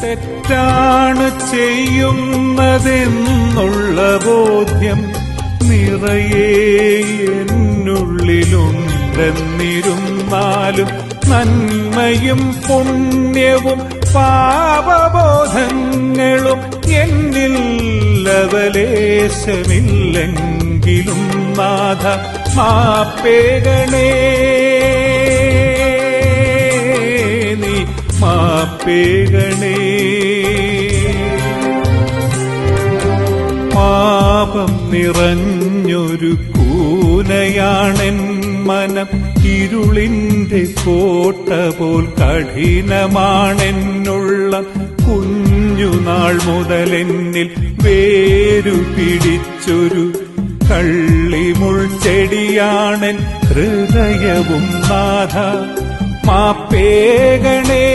തെറ്റാണ് ചെയ്യുന്നതെന്നുള്ള ബോധ്യം നിറയെ എന്നുള്ളിലുണ്ടെന്നിരുന്നാലും നന്മയും പുണ്യവും പാപബോധങ്ങളും എന്നിൽ ലവലേശമില്ലെങ്കിലും നാഥ മാപ്പേകണേ മാപ്പേകണേ. പാപം നിറഞ്ഞൊരു കൂനയാണെൻ മനം ഇരുളിന്റെ കോട്ട പോൽ കഠിനമാണെന്നുള്ള കുഞ്ഞുനാൾ മുതലെന്നിൽ വേരു പിടിച്ചൊരു കള്ളിമുൾ ചെടിയാണെൻ ഹൃദയവും നാഥ മാപ്പേകണേ.